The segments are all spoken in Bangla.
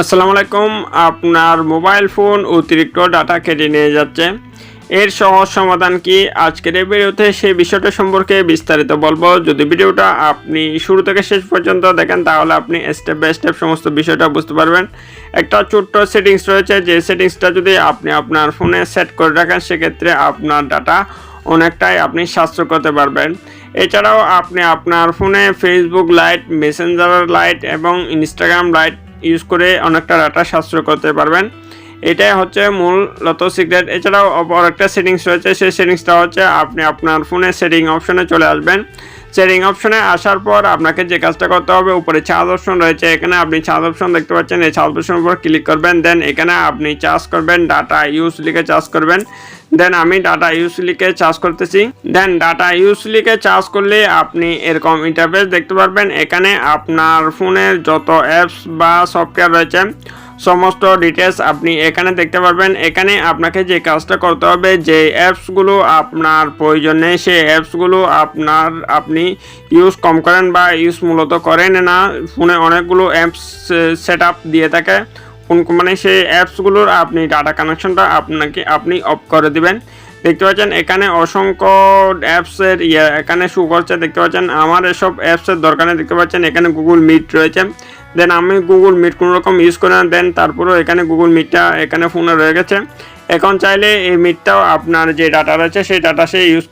আসসালামু আলাইকুম, আপনার মোবাইল ফোন অতিরিক্ত ডাটা কেটে নিয়ে যাচ্ছে। এর সহজ সমাধান কি? আজকের এই ভিডিওতে সেই বিষয়টা সম্পর্কে বিস্তারিত বলব। যদি ভিডিওটা আপনি শুরু থেকে শেষ পর্যন্ত দেখেন, তাহলে আপনি স্টেপ বাই স্টেপ সমস্ত বিষয়টা বুঝতে পারবেন। একটা ছোট্ট সেটিংস রয়েছে, যে সেটিংসটা যদি আপনি আপনার ফোনে সেট করে রাখেন, সেক্ষেত্রে আপনার ডাটা অনেকটাই আপনি সাশ্রয় করতে পারবেন। এছাড়াও আপনি আপনার ফোনে ফেসবুক লাইট মেসেঞ্জার লাইট এবং ইনস্টাগ্রাম লাইট ইউজ করে অনেকটা ডাটা সাশ্রয় করতে পারবেন। এটাই হচ্ছে মূলত সিক্রেট এছাড়াও অপর একটা সেটিংস রয়েছে, সেই সেটিংসটা হচ্ছে আপনি আপনার ফোনে সেটিং অপশনে চলে আসবেন। সেটিং অপশনে আসার পর আপনাকে যে কাজটা করতে হবে, উপরে চার্জ অপশন রয়েছে। এখানে আপনি চার্জ অপশন দেখতে পাচ্ছেন। এই চার্জ অপশনের উপর ক্লিক করবেন। দেন এখানে আপনি চার্জ করবেন ডাটা ইউজ লিখে চার্জ করবেন। দেন আমি ডাটা ইউজ লিখে চার্জ করতেছি। দেন ডাটা ইউজ লিখে চার্জ করলে আপনি এরকম ইন্টারফেস দেখতে পারবেন। এখানে আপনার ফোনের যত অ্যাপস বা সফটওয়্যার রয়েছে সমস্ত ডিটেলস আপনি এখানে দেখতে পারবেন। এখানে আপনাকে যে কাজটা করতে হবে, যে অ্যাপসগুলো আপনার প্রয়োজন সেই অ্যাপসগুলো আপনার আপনি ইউজ কম করেন বা ইউজ মূলত করেন না। ফোনে অনেকগুলো অ্যাপস সেট দিয়ে থাকে। কোন মানে সেই অ্যাপসগুলোর আপনি ডাটা কানেকশনটা আপনাকে, আপনি অফ করে দিবেন। দেখতে পাচ্ছেন, এখানে অসংখ্য অ্যাপসের ইয়ে এখানে শু করছে। দেখতে পাচ্ছেন, আমার এসব অ্যাপসের দরকার দেখতে পাচ্ছেন, এখানে গুগল মিট রয়েছে। দেন আমি গুগল মিট কোনো রকম ইউজ করি না দেন তারপরেও এখানে গুগল মিটটা এখানে ফোনে রয়ে গেছে। এখন চাইলে এই মিটটাও আপনার যে ডাটা রয়েছে, সেই ডাটা সে ইউজ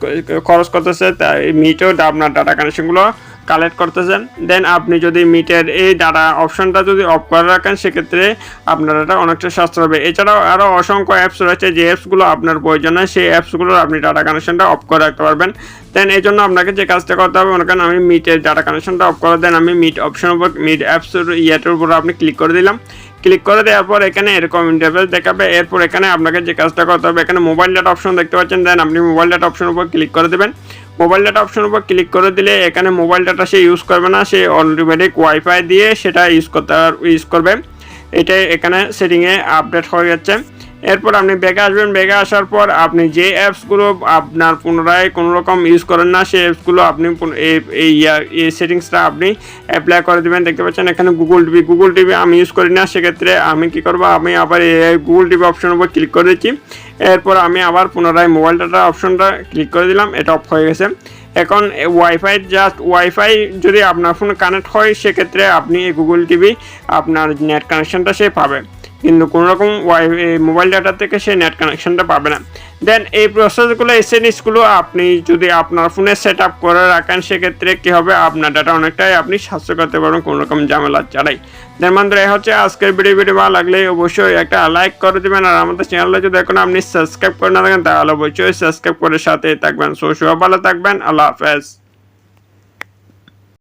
খরচ করতেছে তাই মিটও আপনার ডাটা কানেকশনগুলো কালেক্ট করতেছেন দেন আপনি যদি মিটের এই ডাটা অপশনটা যদি অফ করে রাখেন, সেক্ষেত্রে আপনার ডাটা অনেকটা সাশ্রয় হবে। এছাড়াও আরও অসংখ্য অ্যাপস রয়েছে, যে অ্যাপসগুলো আপনার প্রয়োজন হয়, সেই অ্যাপসগুলোর আপনি ডাটা কানেকশনটা অফ করে রাখতে পারবেন। দেন এই জন্য আপনাকে যে কাজটা করতে হবে, মনে করেন আমি মিটের ডাটা কানেকশনটা অফ করে দেন, আমি মিট অপশনের উপর মিট অ্যাপসের ইয়েটার উপর আপনি ক্লিক করে দিলাম। ক্লিক করে দেওয়ার পর এখানে এরকম ইন্টারফেস দেখাবে, এরপর এখানে আপনাকে যে কাজটা করতে হবে, এখানে মোবাইল ডাটা অপশন দেখতে পাচ্ছেন দেন আপনি মোবাইল ডাটা অপশনের উপর ক্লিক করে দেবেন। মোবাইল ডাটা অপশনের উপর ক্লিক করে দিলে এখানে মোবাইল ডাটা সে ইউজ করবে না, সে অটোমেটিক ওয়াইফাই দিয়ে সেটা ইউজ করতে ইউজ করবে। এটাই এখানে সেটিংয়ে আপডেট হয়ে যাচ্ছে। এরপর আপনি ব্যাগে আসবেন ব্যাগে আসার পর আপনি যে অ্যাপসগুলো আপনার পুনরায় কোনো রকম ইউজ করেন না, সেই অ্যাপসগুলো আপনি এই- সেটিংসটা আপনি অ্যাপ্লাই করে দেবেন। দেখতে পাচ্ছেন এখানে গুগল টিভি গুগল টিভি আমি ইউজ করি না, সেক্ষেত্রে আমি কি করব? আমি আবার এই গুগল টিভি অপশনের উপর ক্লিক করে দিচ্ছি। এরপর আমি আবার পুনরায় মোবাইল ডাটা অপশনটা ক্লিক করে দিলাম, এটা অফ হয়ে গেছে। এখন ওয়াইফাই জাস্ট ওয়াইফাই যদি আপনার ফোনে কানেক্ট হয়, সেক্ষেত্রে আপনি এই গুগল টিভি আপনার নেট কানেকশনটা সে পাবে। কিন্তু কোনো রকম ওয়াই মোবাইল ডাটা থেকে সে নেট কানেকশনটা পাবে না। দেন এই প্রসেসগুলো এই জিনিসগুলো আপনি যদি আপনার ফোনে সেট আপ করে রাখেন, সেক্ষেত্রে কী হবে? আপনার ডাটা অনেকটাই আপনি সাশ্রয় করতে পারবেন, কোনো রকম ঝামেলা ছাড়াই। দেন বন্ধুরা, এই হচ্ছে আজকের ভিডিও ভিডিও ভালো লাগলে অবশ্যই একটা লাইক করে দেবেন, আর আমাদের চ্যানেলে যদি এখন আপনি সাবস্ক্রাইব করে না থাকেন, তাহলে অবশ্যই সাবস্ক্রাইব করে সাথে থাকবেন। সো ভালো থাকবেন, আল্লাহ হাফেজ।